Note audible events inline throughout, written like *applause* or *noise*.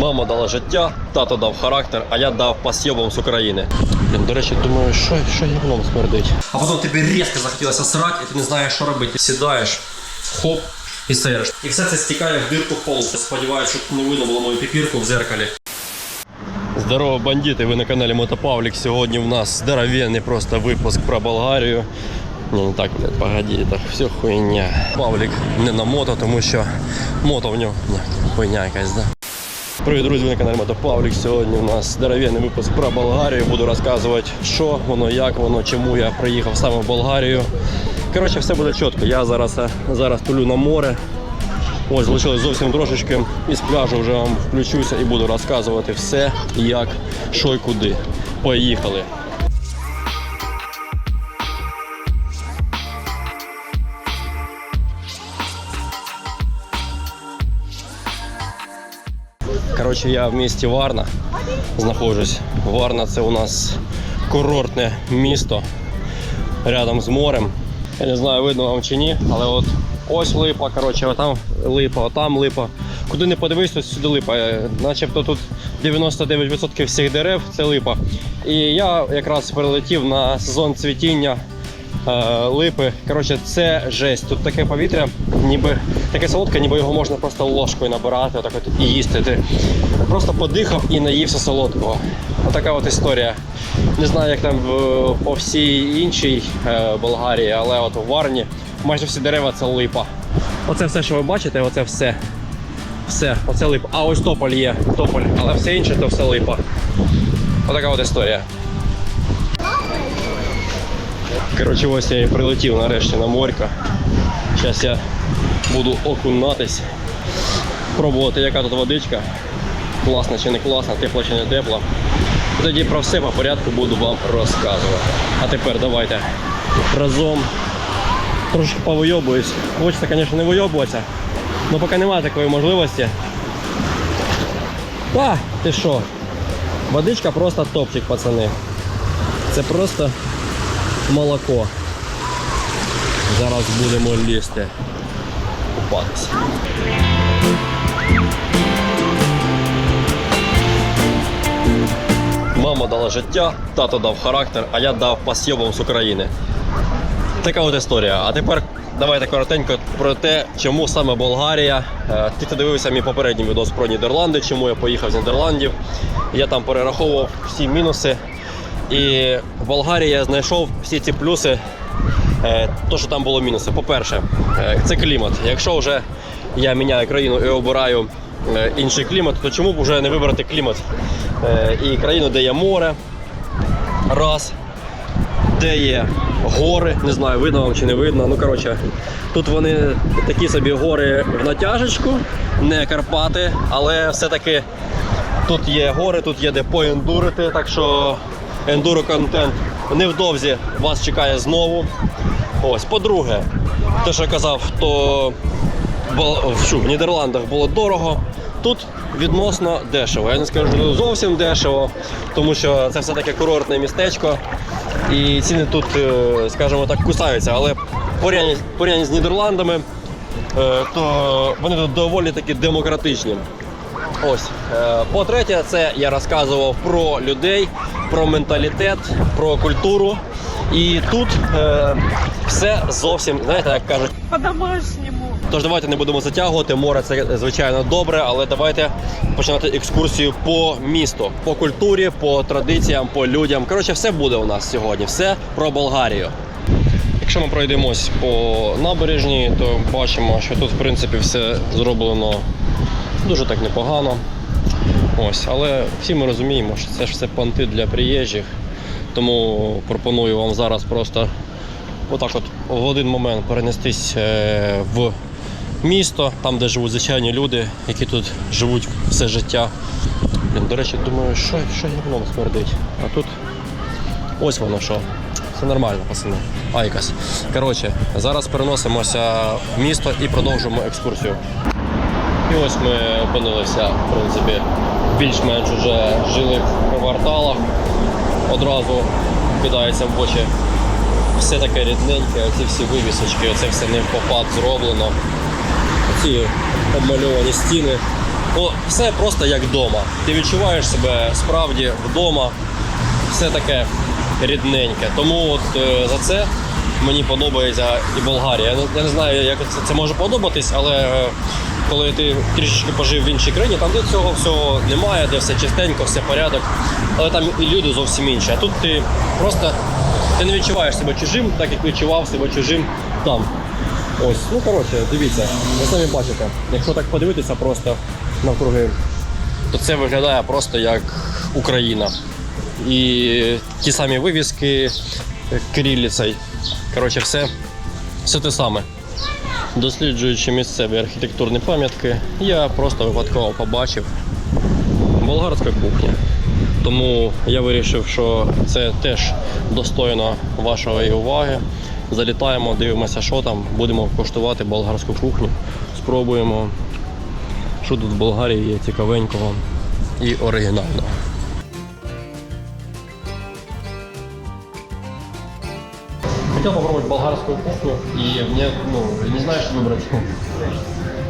Мама дала життя, тато дав характер, а я дав пасьйобом з України. Блін, до речі, думаю, що, що гівном смердить. А потім тобі різко захотілося срати, і ти не знаєш, що робити. Сідаєш, хоп, і сириш. І все це стікає в дирку в полу. Сподіваюсь, щоб не видно було мою піпірку в зеркалі. Здорово, бандити! Ви на каналі Мотопавлік. Сьогодні в нас здоровенний просто випуск про Болгарію. Ні, не так, блядь, погоди, це все хуйня. Павлік не на мото, тому що мото в нього ні, хуйня якась, да. Привіт, друзі, на каналі Мотопавлік. Сьогодні у нас здоровенний випуск про Болгарію. Буду розказувати, що воно, як воно, чому я приїхав саме в Болгарію. Коротше, все буде чітко. Я зараз, е, зараз тулю на море. Ось залишилось зовсім трошечки. І з пляжу вже вам включуся і буду розказувати все, як, що і куди. Поїхали. Коротше, я в місті Варна знаходжусь. Варна це у нас курортне місто рядом з морем. Я не знаю, видно вам чи ні, але от ось липа, коротше, отам липа, отам липа. Куди не подивись, ось сюди липа. Е, Начебто тут 99% всіх дерев це липа. І я якраз прилетів на сезон цвітіння липи. Коротше, це жесть. Тут таке повітря, ніби таке солодке, ніби його можна просто ложкою набирати отак от і їсти. Ти просто подихав і наївся солодкого. Отака от історія. Не знаю, як там в- по всій іншій е, Болгарії, але от у Варні майже всі дерева це липа. Оце все, що ви бачите, оце все. Все, оце липа. А ось тополь є, тополь, але все інше то все липа. Отака от історія. Коротше, ось я і прилетів нарешті на морька. Зараз я буду окунатись, пробувати, яка тут водичка. Класна чи не класна, тепла чи не тепла. Тоді про все по порядку буду вам розказувати. А тепер давайте разом трошки повийобуюсь. Хочеться, звісно, не вийобуватися, але поки немає такої можливості. Та, ти що? Водичка просто топчик, пацани. Це просто молоко. Зараз будемо лізти. Купатися. Мама дала життя, тато дав характер, а я дав пасьйобом з України. Така от історія. А тепер давайте коротенько про те, чому саме Болгарія. Е, Ти хто дивився мій попередній відос про Нідерланди, чому я поїхав з Нідерландів. Я там перераховував всі мінуси. І в Болгарії я знайшов всі ці плюси, е, то, що там було мінуси. По-перше, е, це клімат. Якщо вже я міняю країну і обираю е, інший клімат, то чому б вже не вибрати клімат і країну, де є море, раз, де є гори, не знаю, видно вам чи не видно. Ну, коротше, тут вони такі собі гори в натяжечку, не Карпати, але все-таки тут є гори, тут є де поендурити, так що ендуро контент невдовзі вас чекає знову. Ось, по-друге, те, що я казав, то в Нідерландах було дорого. Тут відносно дешево. Я не скажу що зовсім дешево, тому що це все-таки курортне містечко. І ціни тут, е, скажімо так, кусаються. Але порівняння порівняння з Нідерландами, е, то вони тут доволі таки демократичні. Ось. Е, По-третє, це я розказував про людей, про менталітет, про культуру. І тут е, все зовсім, знаєте, як кажуть, По-домашнему. Тож давайте не будемо затягувати. Море це звичайно добре, але давайте починати екскурсію по місту, по культурі, по традиціям, по людям. Коротше, все буде у нас сьогодні. Все про Болгарію. Якщо ми пройдемось по набережній, то бачимо, що тут в принципі все зроблено дуже так непогано. Ось, але всі ми розуміємо, що це ж все понти для приїжджих. Тому пропоную вам зараз просто отак от в один момент перенестись е, в місто, там, де живуть звичайні люди, які тут живуть все життя. Блін, до речі, думаю, що, що гівном смердить. А тут ось воно що. Все нормально, пацани. Айкас. Коротше, зараз переносимося в місто і продовжуємо екскурсію. І ось ми опинилися, в принципі, більш-менш вже жилих кварталах. Одразу кидається в очі все таке рідненьке, оці всі вивісочки, оце все не попад зроблено. Ці обмальовані стіни, О, все просто як вдома. Ти відчуваєш себе справді вдома, все таке рідненьке. Тому от е, за це мені подобається і Болгарія. Я не, я не знаю, як це, це може подобатись, але е, коли ти трішечки пожив в іншій країні, там де цього всього немає, де все чистенько, все порядок. Але там і люди зовсім інші. А тут ти просто ти не відчуваєш себе чужим, так як відчував себе чужим там. Ось, ну коротше, дивіться, ви самі бачите, якщо так подивитися просто навкруги, то це виглядає просто як Україна. І ті самі вивіски кирилицею. Коротше, все, все те саме. Досліджуючи місцеві архітектурні пам'ятки, я просто випадково побачив болгарська кухня. Тому я вирішив, що це теж достойно вашої уваги. Залітаємо, дивимося, що там, будемо коштувати болгарську кухню, спробуємо, що тут в Болгарії є цікавенького і оригінального. Хотел попробовать болгарскую кухню, и мне, ну, не знаю, что выбрать.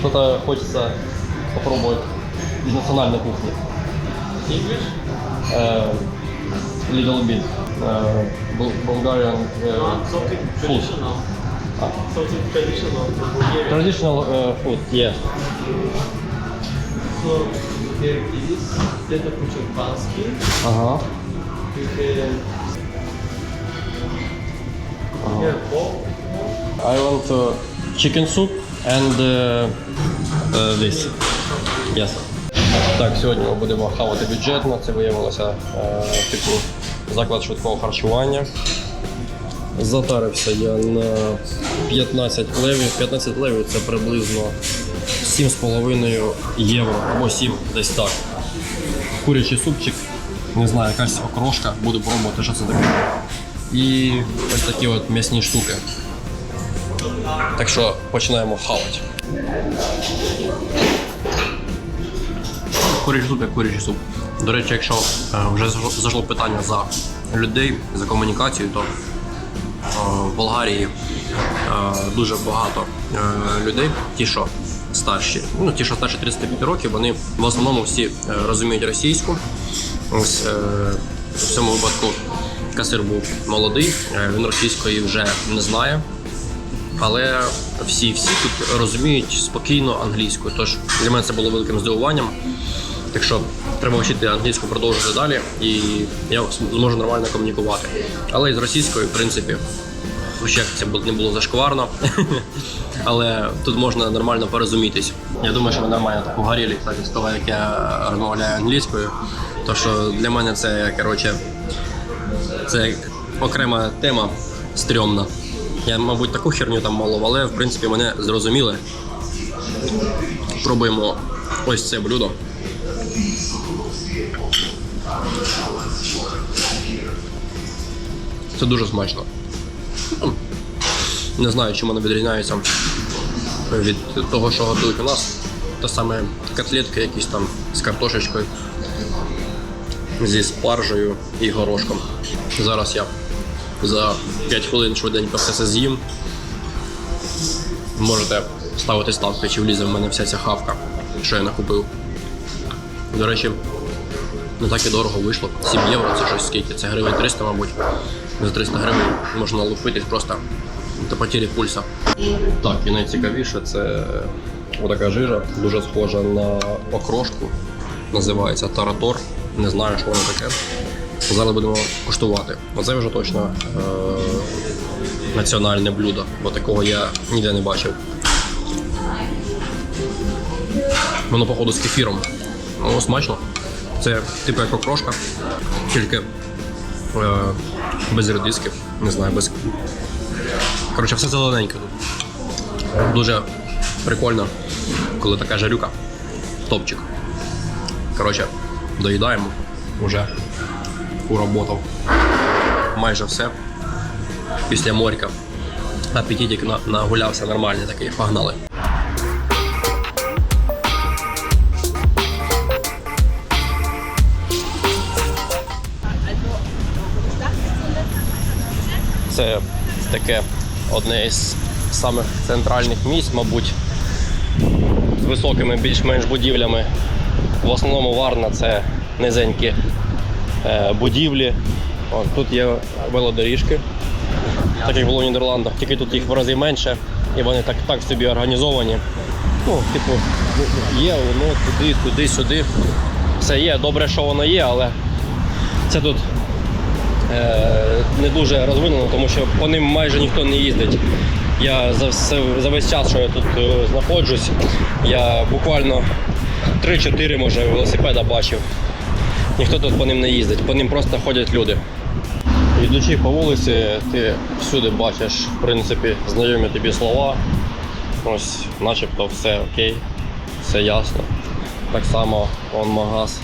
Что-то хочется попробовать из национальной кухни. English? Uh, little bit. Uh, Bulgarian uh, Something food. traditional. Ah. Something traditional from Bulgaria. Traditional uh, food, yeah. So here it is. Это по-черпански. Ага. You have. I want uh, chicken soup and uh, uh, this. Yes. Так, сьогодні ми будемо хавати бюджетно. Це виявилося е, типу заклад швидкого харчування. Затарився я на 15 левів. 15 левів це приблизно 7,5 євро або 7 десь так. Курячий супчик, не знаю, якась окрошка, буду пробувати, що це таке. І ось такі от м'ясні штуки. Так що починаємо хавати. Курячий суп як курячий суп. До речі, якщо е, вже зайшло- питання за людей, за комунікацію, то е, в Болгарії е, дуже багато людей, ті, що старші, ну ті, що старші 35 років, вони в основному всі розуміють російську. Ось в цьому випадку касир був молодий, е, він російської вже не знає. Але всі всі тут розуміють спокійно англійську. Тож для мене це було великим здивуванням. Так що треба вчити англійську продовжувати далі, і я зможу нормально комунікувати. Але і з російською, в принципі, хоч як це не було зашкварно, *laughs* але тут можна нормально порозумітись. Я думаю, що ви нормально так угоріли, кстати, з того, як я розмовляю англійською. То що для мене це коротше, це окрема тема стрьомна. Я, мабуть, таку херню там мало, але в принципі мене зрозуміли. Пробуємо ось це блюдо. Це дуже смачно. Не знаю, чим воно відрізняється від того, що готують у нас. Те саме котлетки якісь там з картошечкою, зі спаржею і горошком. Зараз я за 5 хвилин швиденько все це з'їм. Можете ставити ставки, чи влізе в мене вся ця хавка, що я накупив. До речі, не так і дорого вийшло. 7 євро це щось скільки. Це гривень 300, мабуть. За 300 гривень можна лупитись просто до потері пульса. Так, і найцікавіше це отака жижа, дуже схожа на окрошку. Називається таратор. Не знаю, що воно таке. Зараз будемо куштувати. Оце вже точно е- національне блюдо, бо такого я ніде не бачив. Воно, походу, з кефіром. Ну, смачно. Це типу як окрошка, тільки е- без редисків. Не знаю, без. Коротше, все зелененьке тут. Дуже прикольно, коли така жарюка. Топчик. Коротше, доїдаємо. Уже уработав. Майже все. Після морька. Апетитик нагулявся нормальний такий, погнали. Це таке одне із самих центральних місць, мабуть, з високими більш-менш будівлями. В основному Варна це низенькі е, будівлі. Тут є велодоріжки, так як було в Нідерландах, тільки тут їх в рази менше, і вони так, так собі організовані. Ну, типу, є воно туди, туди, сюди. Все є, добре, що воно є, але це тут е, не дуже розвинено, тому що по ним майже ніхто не їздить. Я за, все, за весь час, що я тут е, знаходжусь, я буквально 3-4 може велосипеда бачив. Ніхто тут по ним не їздить, по ним просто ходять люди. Йдучи по вулиці, ти всюди бачиш, в принципі, знайомі тобі слова. Ось, начебто все окей, все ясно. Так само он магаз.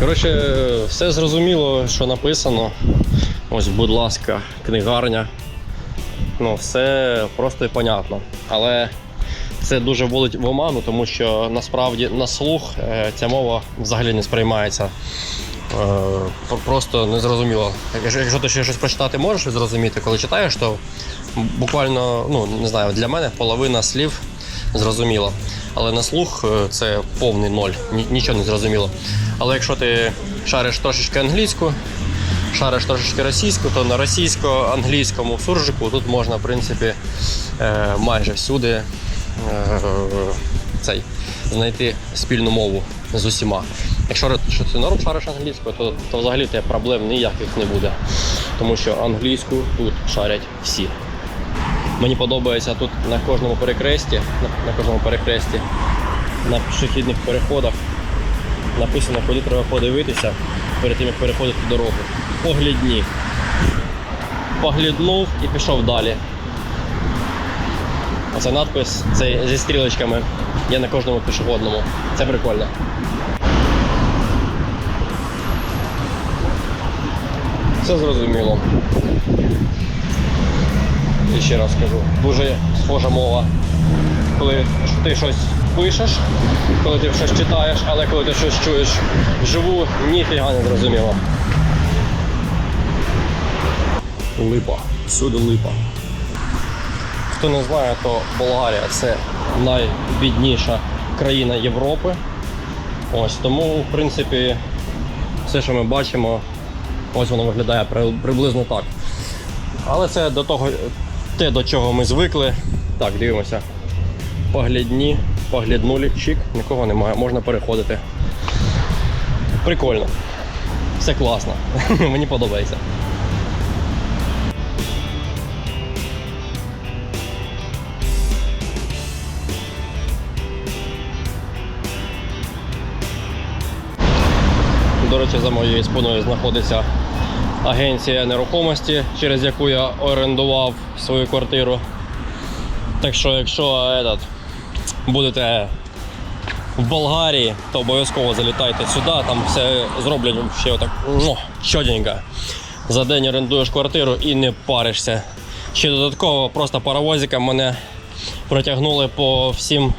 Коротше, все зрозуміло, що написано. Ось, будь ласка, книгарня. Ну, все просто і понятно. Але це дуже вводить в оману, тому що насправді на слух е, ця мова взагалі не сприймається. Е, Просто незрозуміло. Якщо ти ще щось прочитати можеш зрозуміти, коли читаєш, то буквально, ну не знаю, для мене половина слів зрозуміло. Але на слух е, це повний ноль, нічого не зрозуміло. Але якщо ти шариш трошечки англійську, шариш трошечки російську, то на російсько-англійському суржику тут можна, в принципі, майже всюди цей, знайти спільну мову з усіма. Якщо що ти норм шариш англійську, то, то взагалі тебе проблем ніяких не буде. Тому що англійську тут шарять всі. Мені подобається тут на кожному перехресті, на, на кожному перехресті, на пішохідних переходах написано, куди треба подивитися перед тим, як переходити дорогу. Поглядні. Погляднув і пішов далі. Оце надпис цей зі стрілочками є на кожному пішохідному. Це прикольно. Все зрозуміло. І ще раз скажу, дуже схожа мова. Коли ти щось пишеш, коли ти щось читаєш, але коли ти щось чуєш вживу, ніфіга не зрозуміло. Липа. Всюди липа. Хто не знає, то Болгарія це найбідніша країна Європи. Ось тому, в принципі, все, що ми бачимо, ось воно виглядає приблизно так. Але це до того, те, до чого ми звикли. Так, дивимося. Поглядні, погляднулі, чик, нікого немає, можна переходити. Прикольно. Все класно. *laughs* Мені подобається. До речі, за моєю спиною знаходиться агенція нерухомості, через яку я орендував свою квартиру. Так що, якщо этот, будете в Болгарії, то обов'язково залітайте сюди, там все зроблять ще отак ну, чотенько. За день орендуєш квартиру і не паришся. Ще додатково просто паровозиком мене протягнули по всім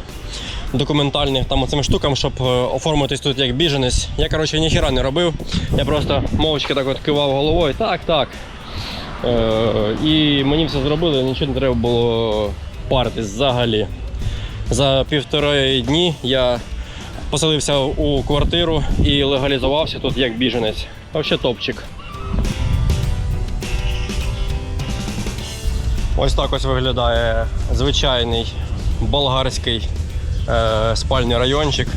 документальним там цим штукам, щоб е, оформитись тут як біженець. Я коротше ніхіра не робив. Я просто мовчки так от кивав головою. Так, так. Е, і мені все зробили, нічого не треба було паритись взагалі. За півтори дні я поселився у квартиру і легалізувався тут як біженець. Взагалі топчик. Ось так ось виглядає звичайний болгарський е, спальний райончик.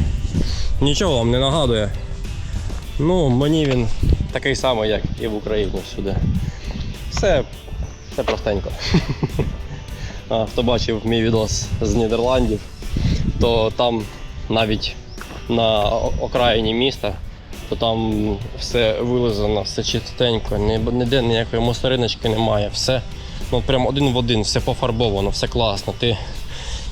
Нічого вам не нагадує. Ну, мені він такий самий, як і в Україні всюди. Все, все простенько. *laughs* Хто бачив мій відос з Нідерландів, то там навіть на окраїні міста, то там все вилизано, все чистенько, ніде ніякої мусориночки немає, все ну, прям один в один, все пофарбовано, все класно. Ти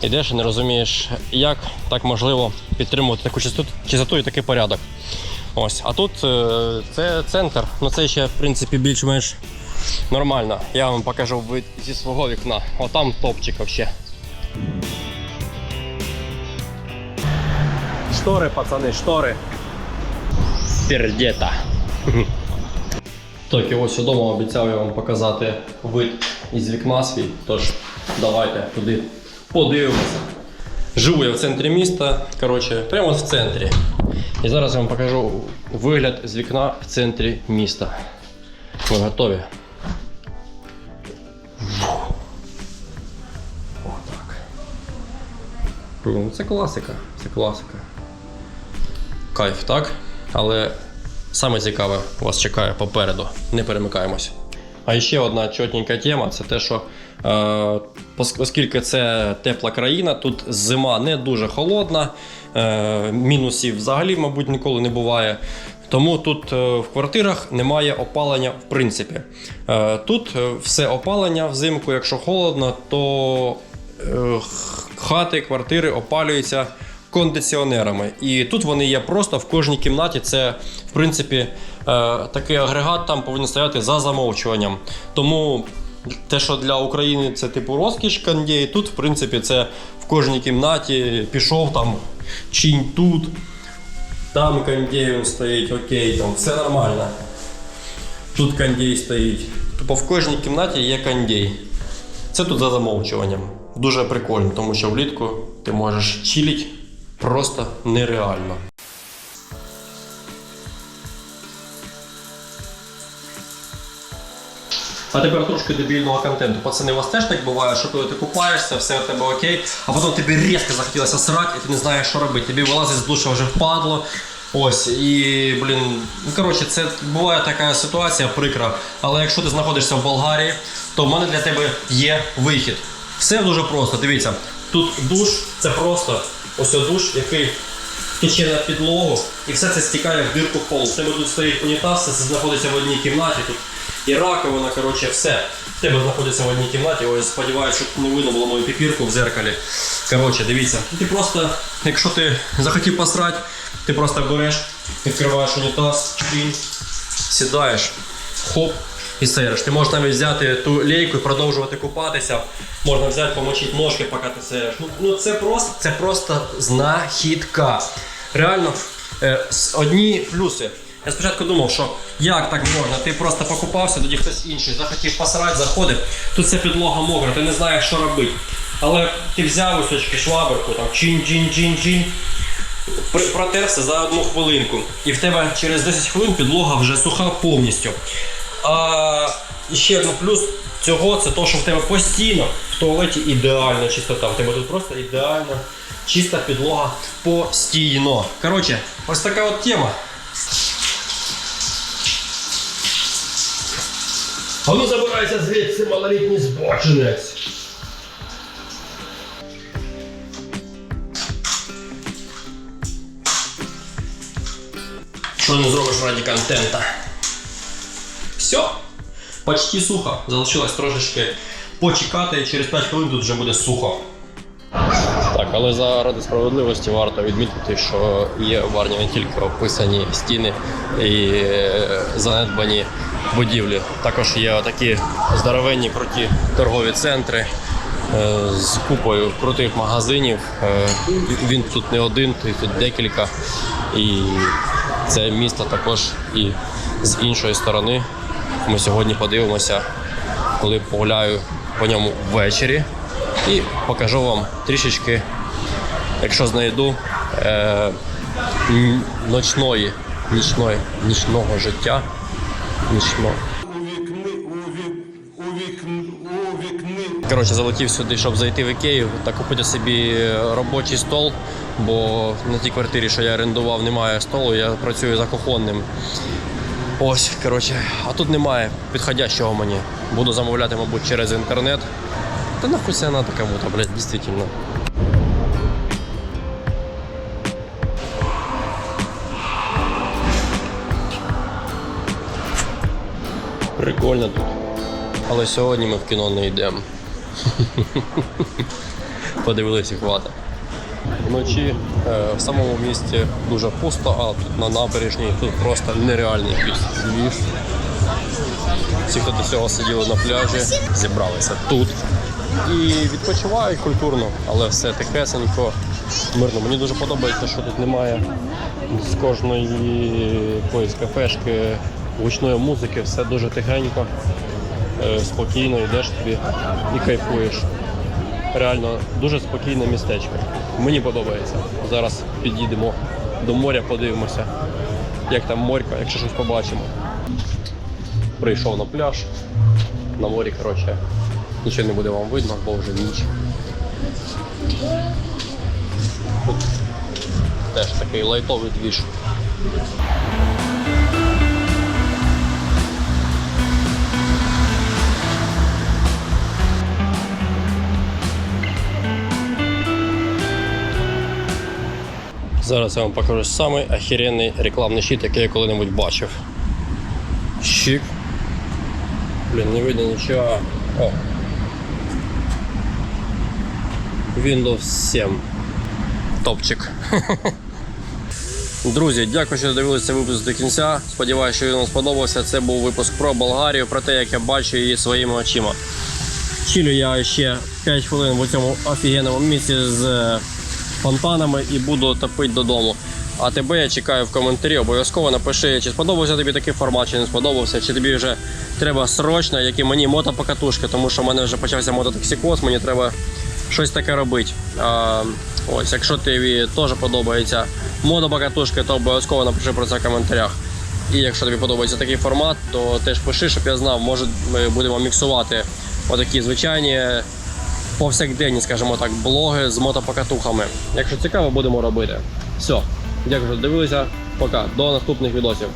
йдеш і не розумієш, як так можливо підтримувати таку чистоту, чистоту і такий порядок. Ось, а тут е, це центр, ну це ще в принципі більш-менш нормально. Я вам покажу вид зі свого вікна. Отам топчик вообще. Штори, пацани, штори. Пердета. Так, і ось вдома обіцяв я вам показати вид із вікна свій. Тож Давайте туди подивимося. Живу я в центрі міста, коротше, прямо в центрі. І зараз я вам покажу вигляд з вікна в центрі міста. Ви готові? Отак. Це класика, це класика. Кайф, так? Але саме цікаве вас чекає попереду. Не перемикаємось. А ще одна чотненька тема це те, що оскільки це тепла країна, тут зима не дуже холодна, е, мінусів взагалі, мабуть, ніколи не буває. Тому тут е, в квартирах немає опалення в принципі. Е, тут е, все опалення взимку, якщо холодно, то е, хати, квартири опалюються кондиціонерами. І тут вони є просто в кожній кімнаті. Це, в принципі, е, такий агрегат там повинен стояти за замовчуванням. Тому те, що для України це типу розкіш кондей, тут, в принципі, це в кожній кімнаті пішов там чинь тут. Там кондей стоїть, окей, там все нормально. Тут кондей стоїть. Тобто в кожній кімнаті є кондей. Це тут за замовчуванням. Дуже прикольно, тому що влітку ти можеш чилить просто нереально. А тепер трошки дебільного контенту. Пацани, у вас теж так буває, що коли ти купаєшся, все у тебе окей, а потім тобі різко захотілося срати, і ти не знаєш, що робити. Тобі вилазить з душа вже впадло. Ось, і, блін, ну коротше, це буває така ситуація прикра. Але якщо ти знаходишся в Болгарії, то в мене для тебе є вихід. Все дуже просто. Дивіться, тут душ, це просто ось душ, який тече на підлогу, і все це стікає в дирку в полу. Тебе тут стоїть унітаз, це знаходиться в одній кімнаті. Тут і раковина, коротше, все. В тебе знаходиться в одній кімнаті. Ось сподіваюся, щоб не видно було мою піпірку в зеркалі. Коротше, дивіться, ти просто, якщо ти захотів посрати, ти просто береш, відкриваєш унітаз, чин, сідаєш, хоп. І сереш. Ти можеш навіть взяти ту лейку і продовжувати купатися. Можна взяти, помочити ножки, поки ти сереш. Ну, ну це просто це просто знахідка. Реально, е, одні плюси. Я спочатку думав, що як так можна? Ти просто покупався, тоді хтось інший захотів посрати, заходив. Тут ця підлога мокра, ти не знаєш, що робити. Але ти взяв ось очки шваберку, там чин-чин-чин-чин. Протерся за одну хвилинку. І в тебе через 10 хвилин підлога вже суха повністю. А ще один плюс цього це то, що в тебе постійно в туалеті ідеальна чистота. В тебе тут просто ідеальна чиста підлога постійно. Коротше, ось така от тема. А ну забирайся звідси, малолітній збочинець. Що не зробиш раді контента? Все. Почти сухо. Залишилось трошечки почекати, і через 5 хвилин тут вже буде сухо. Так, але заради справедливості варто відмітити, що є Варні не тільки описані стіни і е, занедбані будівлі. Також є такі здоровенні круті торгові центри е, з купою крутих магазинів. Е, Він тут не один, тут декілька. І це місто також і з іншої сторони. Ми сьогодні подивимося, коли погуляю по ньому ввечері. І покажу вам трішечки, якщо знайду е, ночної, нічної, нічного життя. Нічного. у вікни, у вік, у вікни, у вікни. Коротше, залетів сюди, щоб зайти в Ікею та купити собі робочий стол, бо на тій квартирі, що я орендував, немає столу, я працюю за кухонним. Ось, коротше, а тут немає підходящого мені. Буду замовляти, мабуть, через інтернет. Та нахуй це надо кому-то, блядь, дійсно. Прикольно тут. Але сьогодні ми в кіно не йдемо. *laughs* Подивилися хвата. Вночі е, в самому місті дуже пусто, а тут на набережній тут просто нереальний якийсь двіж. Всі, хто до цього сиділи на пляжі, зібралися тут. І відпочивають культурно, але все тихесенько, мирно. Мені дуже подобається, що тут немає з кожної якоїсь кафешки, гучної музики, все дуже тихенько, е, спокійно йдеш тобі і кайфуєш. Реально дуже спокійне містечко. Мені подобається. Зараз підійдемо до моря, подивимося, як там морька, якщо щось побачимо. Прийшов на пляж. На морі, коротше, нічого не буде вам видно, бо вже ніч. Тут теж такий лайтовий двіж. Зараз я вам покажу самий охеренний рекламний щит, який я коли-небудь бачив. Щик. Блін, не видно нічого. О. Windows 7. Топчик. *laughs* Друзі, дякую, що дивилися випуск до кінця. Сподіваюся, що він вам сподобався. Це був випуск про Болгарію, про те, як я бачу її своїми очима. Чилю я ще 5 хвилин в цьому офігенному місці з е, фонтанами і буду топити додому. А тебе я чекаю в коментарі. Обов'язково напиши, чи сподобався тобі такий формат, чи не сподобався, чи тобі вже треба срочно, як і мені мотопокатушка, тому що в мене вже почався мототоксикоз, мені треба щось таке робити. А, ось, якщо тобі теж подобається мотопокатушка, то обов'язково напиши про це в коментарях. І якщо тобі подобається такий формат, то теж пиши, щоб я знав, може ми будемо міксувати отакі звичайні повсякденні, скажімо так, блоги з мотопокатухами. Якщо цікаво, будемо робити. Все, дякую, що дивилися. Пока, до наступних відосів.